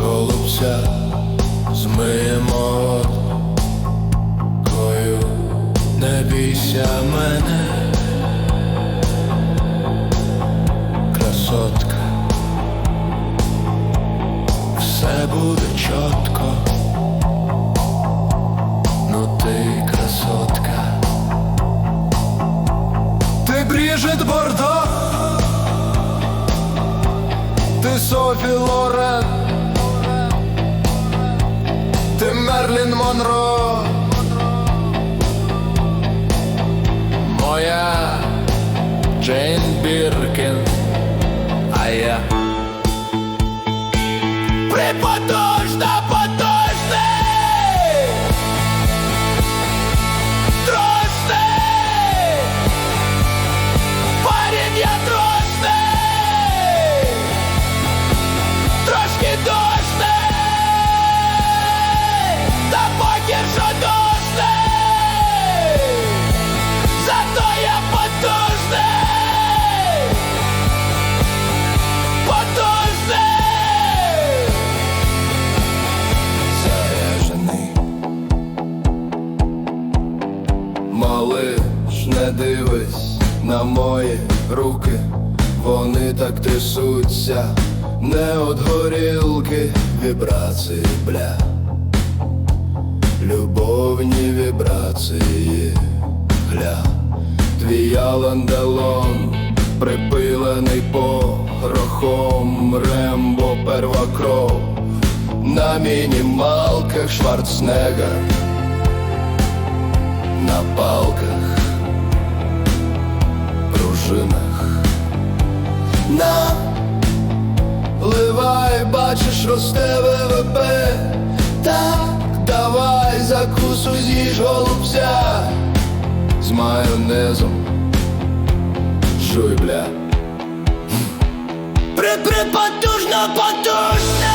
голубця змиємо кою, не бійся мене, красотка, все буде чітко, ну ти красотка, ти Бріжит Бордо, Софі Лорен, ти Мерлін Монро, моя Джейн Біркін, дивись на мої руки, вони так трясуться, не от горілки, вібрації, бля, любовні вібрації, гля, твій аландалон, припилений порохом, рембо перва кров, на мінімалках Шварценеггер. На палках, бачиш, росте ВВП. Так, давай закусу з'їж голубця з майонезом. Жуй, бля. При-при потужно потужне